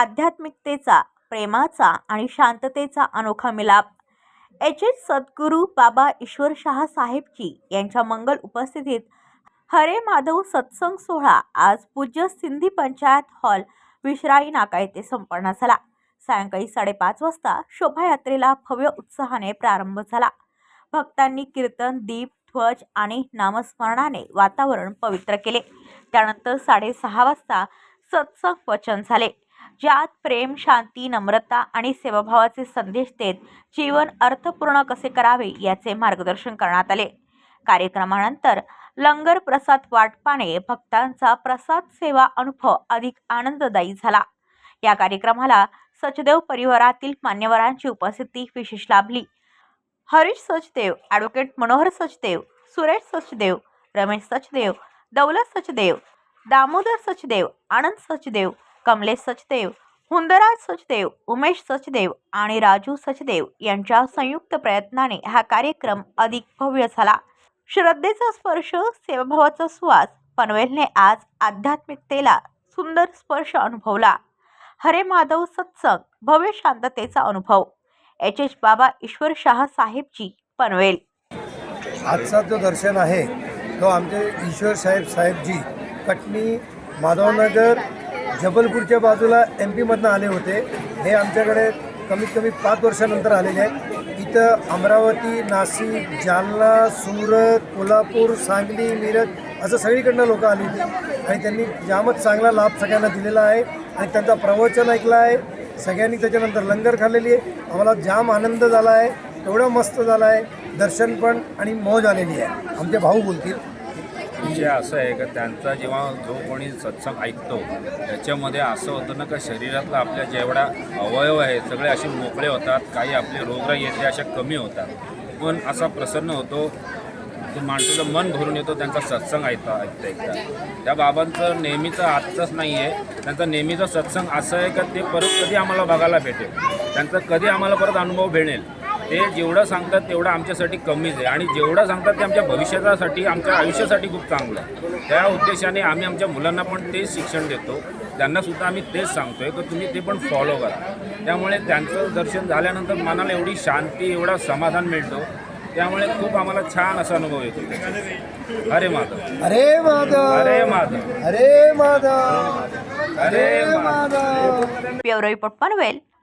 आध्यात्मिकतेचा प्रेमाचा आणि शांततेचा अनोखा मिलाप. एच. एच. सद्गुरू बाबा ईश्वरशहा साहेबजी यांच्या मंगल उपस्थितीत हरे माधव सत्संग सोहळा आज पूज्य सिंधी पंचायत हॉल विश्राई नाका येथे संपन्न झाला. सायंकाळी साडेपाच वाजता शोभायात्रेला भव्य उत्साहाने प्रारंभ झाला. भक्तांनी कीर्तन दीप ध्वज आणि नामस्मरणाने वातावरण पवित्र केले. त्यानंतर साडेसहा वाजता सत्संग वचन झाले. ज्यात प्रेम शांती नम्रता आणि सेवाभावाचे संदेश देत जीवन अर्थपूर्ण कसे करावे याचे मार्गदर्शन करण्यात आले. कार्यक्रमानंतर लंगर प्रसाद वाटपाने भक्तांचा प्रसाद सेवा अनुभव अधिक आनंददायी झाला. या कार्यक्रमाला सचदेव परिवारातील मान्यवरांची उपस्थिती विशेष लाभली. हरीश सचदेव ॲडव्होकेट मनोहर सचदेव सुरेश सचदेव रमेश सचदेव दौलत सचदेव दामोदर सचदेव आनंद सचदेव कमलेश सचदेव हुंदराज सचदेव उमेश सचदेव आणि राजू सचदेव यांच्या संयुक्त प्रयत्नाने हा कार्यक्रम अधिक भव्य झाला. श्रद्धेचा स्पर्श सेवाभावाचा सुवास पनवेलने आज आध्यात्मिकतेला सुंदर स्पर्श अनुभवला. हरे माधव सत्संग भव्य शांततेचा अनुभव. एच. एच. बाबा ईश्वर शाह साहेबजी पनवेल. आजचा जो दर्शन आहे तो आमचे ईश्वर साहेब साहेबजी कटनी माधवनगर जबलपूरच्या बाजूला एम पीमधनं आले होते. हे आमच्याकडे कमीत कमी पाच वर्षानंतर आलेले आहेत. इथं अमरावती नाशिक जालना सुरत कोल्हापूर सांगली मिरज असं सगळीकडनं लोक आली होती. आणि त्यांनी जामच चांगला लाभ सगळ्यांना दिलेला आहे. आणि त्यांचा प्रवचन ऐकला आहे. सगळ्यांनी त्याच्यानंतर लंगर खाल्लेली आहे. आम्हाला जाम आनंद झाला आहे. एवढं मस्त झाला आहे. दर्शन पण आणि मौज आलेली आहे. आमचे भाऊ बोलतील. विषय असं आहे का त्यांचा जेव्हा जो कोणी सत्संग ऐकतो त्याच्यामध्ये असं होतं ना का शरीरातला आपल्या जेवढा अवयव आहे सगळे असे मोकळे होतात काही आपले रोगराई येते अशा कमी होतात. पण असा प्रसन्न होतो की माणसाचं मन भरून येतो त्यांचा सत्संग ऐकता ऐकता ऐकता. त्या बाबांचं नेहमीचं आजचंच नाही आहे त्यांचा नेहमीचं सत्संग असं आहे का ते परत कधी आम्हाला बघायला भेटेल. त्यांचा कधी आम्हाला परत अनुभव भेटेल. ते जेवढं सांगतात तेवढं आमच्यासाठी कमीच आहे. आणि जेवढं सांगतात ते आमच्या भविष्यासाठी आमच्या आयुष्यासाठी खूप चांगलं आहे. त्या उद्देशाने आम्ही आमच्या मुलांना पण तेच शिक्षण देतो. त्यांना सुद्धा आम्ही तेच सांगतोय की तुम्ही ते पण फॉलो करा. त्यामुळे त्यांचं दर्शन झाल्यानंतर मनाला एवढी शांती एवढा समाधान मिळतो. त्यामुळे खूप आम्हाला छान असा अनुभव येतो. हरे माधव. अरे माधव. हरे माधव. अरे माधव. अरे Madhav. Bureau report Panvel